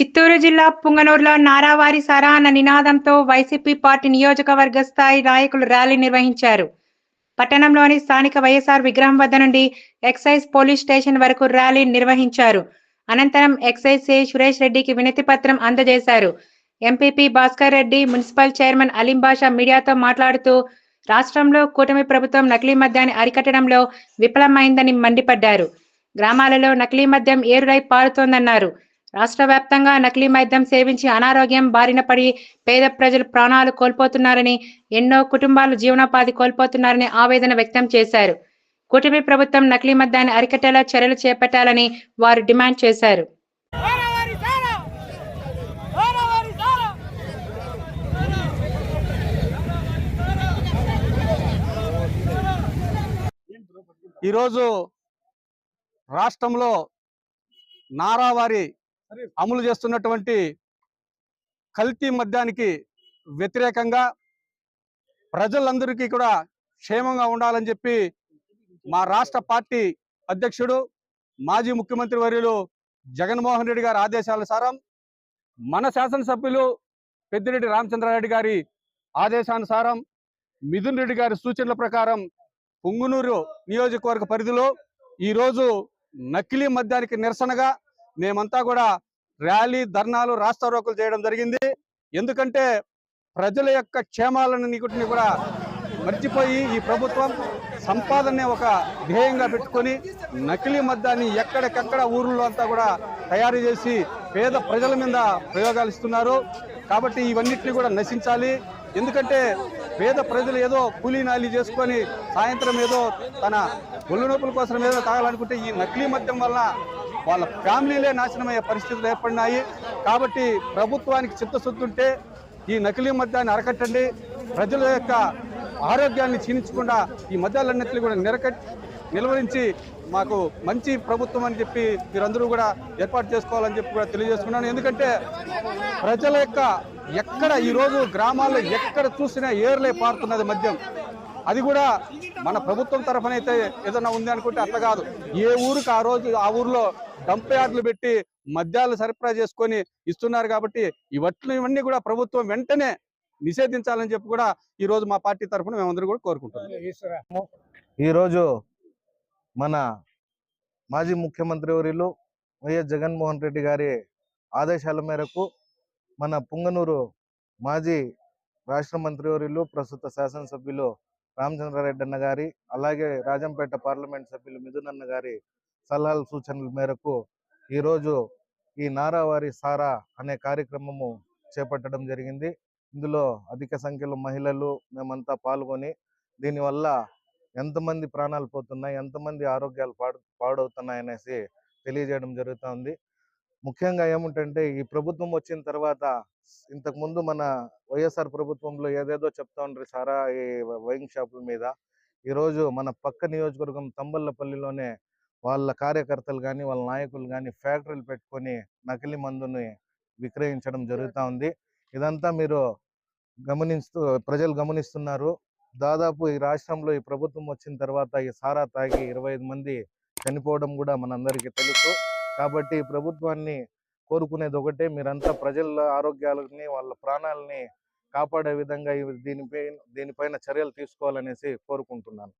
చిత్తూరు జిల్లా పుంగనూరులో నారావారి సారా అన్న నినాదంతో వైసీపీ పార్టీ నియోజకవర్గ స్థాయి నాయకులు ర్యాలీ నిర్వహించారు. పట్టణంలోని స్థానిక వైఎస్ఆర్ విగ్రహం వద్ద నుండి ఎక్సైజ్ పోలీస్ స్టేషన్ వరకు ర్యాలీ నిర్వహించారు. అనంతరం ఎక్సైజ్ సి సురేష్ రెడ్డికి వినతి పత్రం అందజేశారు. MPP Bhaskar Reddy municipal chairman Aleem Basha మీడియాతో మాట్లాడుతూ రాష్ట్రంలో కూటమి ప్రభుత్వం నకిలీ మద్యాన్ని అరికట్టడంలో విఫలమైందని మండిపడ్డారు. గ్రామాలలో నకిలీ మద్యం ఏరుడై పారుతోందన్నారు. రాష్ట్ర వ్యాప్తంగా నకిలీ మద్యం సేవించి అనారోగ్యం బారిన పడి పేద ప్రజలు ప్రాణాలు కోల్పోతున్నారని ఎన్నో కుటుంబాలు జీవనోపాధి కోల్పోతున్నారని ఆవేదన వ్యక్తం చేశారు. కూటమి ప్రభుత్వం నకిలీ మద్యాన్ని అరికట్టేలా చర్యలు చేపట్టాలని వారు డిమాండ్ చేశారు. ఈరోజు రాష్ట్రంలో నారావారి అమలు చేస్తున్నటువంటి కల్తీ మద్యానికి వ్యతిరేకంగా ప్రజలందరికీ కూడా క్షేమంగా ఉండాలని చెప్పి మా రాష్ట్ర పార్టీ అధ్యక్షుడు మాజీ ముఖ్యమంత్రి వర్యులు జగన్మోహన్ రెడ్డి గారి ఆదేశానుసారం మన శాసనసభ్యులు పెద్దిరెడ్డి రామచంద్రారెడ్డి గారి ఆదేశానుసారం మిథున్ రెడ్డి గారి సూచనల ప్రకారం పుంగునూరు నియోజకవర్గ పరిధిలో ఈరోజు నకిలీ మద్యానికి నిరసనగా మేమంతా కూడా ర్యాలీ ధర్నాలు రాస్తారోకలు చేయడం జరిగింది. ఎందుకంటే ప్రజల యొక్క క్షేమాలను కూడా మర్చిపోయి ఈ ప్రభుత్వం సంపాదనే ఒక ధ్యేయంగా పెట్టుకొని నకిలీ మద్యాన్ని ఎక్కడికక్కడ ఊర్లో అంతా కూడా తయారు చేసి పేద ప్రజల మీద ప్రయోగాలు ఇస్తున్నారు. కాబట్టి ఇవన్నిటిని కూడా నశించాలి. ఎందుకంటే పేద ప్రజలు ఏదో కూలీ నాలి చేసుకొని సాయంత్రం ఏదో తన ఒళ్ళు నొప్పుల కోసం ఏదో తాగాలనుకుంటే ఈ నకిలీ మద్యం వల్ల వాళ్ళ ఫ్యామిలీలే నాశనమయ్యే పరిస్థితులు ఏర్పడినాయి. కాబట్టి ప్రభుత్వానికి చిత్తశుద్ధి ఉంటే ఈ నకిలీ మద్యాన్ని అరకట్టండి. ప్రజల యొక్క ఆరోగ్యాన్ని క్షీణించకుండా ఈ మద్యాలన్నింటినీ కూడా నిరక నిలువరించి మాకు మంచి ప్రభుత్వం అని చెప్పి మీరందరూ కూడా ఏర్పాటు చేసుకోవాలని చెప్పి కూడా తెలియజేసుకున్నాను. ఎందుకంటే ప్రజల యొక్క ఎక్కడ ఈరోజు గ్రామాల్లో ఎక్కడ చూసినా ఏర్లే పారుతున్నది మద్యం. అది కూడా మన ప్రభుత్వం తరఫున అయితే ఏదైనా ఉంది అనుకుంటే అట్లా కాదు. ఏ ఊరికి ఆ రోజు ఆ ఊర్లో డంప్ యార్డులు పెట్టి మద్యాలు సరఫరా చేసుకొని ఇస్తున్నారు కాబట్టి ఇవట్లు ఇవన్నీ కూడా ప్రభుత్వం వెంటనే నిషేధించాలని చెప్పి కూడా ఈ రోజు మా పార్టీ తరఫున మేమందరూ కూడా కోరుకుంటున్నాం. ఈరోజు మన మాజీ ముఖ్యమంత్రి వర్యులు వైఎస్ జగన్మోహన్ రెడ్డి గారి ఆదేశాల మేరకు మన పుంగనూరు మాజీ రాష్ట్ర మంత్రివర్యులు ప్రస్తుత శాసనసభ్యులు రామచంద్రారెడ్డి అన్న గారి అలాగే రాజంపేట పార్లమెంట్ సభ్యులు మిథునన్న గారి సలహాల సూచనల మేరకు ఈరోజు ఈ నారావారి సారా అనే కార్యక్రమము చేపట్టడం జరిగింది. ఇందులో అధిక సంఖ్యలో మహిళలు మేమంతా పాల్గొని దీనివల్ల ఎంతమంది ప్రాణాలు పోతున్నాయి ఎంతమంది ఆరోగ్యాలు పాడు పాడవుతున్నాయి అనేసి తెలియజేయడం జరుగుతుంది. ముఖ్యంగా ఏమిటంటే ఈ ప్రభుత్వం వచ్చిన తర్వాత ఇంతకు ముందు మన వైఎస్ఆర్ ప్రభుత్వంలో ఏదేదో చెప్తా ఉంటారు సారా ఈ వైన్ షాపుల మీద. ఈరోజు మన పక్క నియోజకవర్గం తంబల్లపల్లిలోనే వాళ్ళ కార్యకర్తలు కానీ వాళ్ళ నాయకులు కానీ ఫ్యాక్టరీలు పెట్టుకొని నకిలీ మందుని విక్రయించడం జరుగుతూ ఉంది. ఇదంతా మీరు గమనిస్తూ ప్రజలు గమనిస్తున్నారు. దాదాపు ఈ రాష్ట్రంలో ఈ ప్రభుత్వం వచ్చిన తర్వాత ఈ సారా తాగి ఇరవై ఐదు మంది చనిపోవడం కూడా మనందరికీ తెలుసు. కాబట్టి ఈ ప్రభుత్వాన్ని కోరుకునేది ఒకటే మీరంతా ప్రజల ఆరోగ్యాలని వాళ్ళ ప్రాణాలని కాపాడే విధంగా దీనిపై దీనిపైన చర్యలు తీసుకోవాలనేసి కోరుకుంటున్నాను.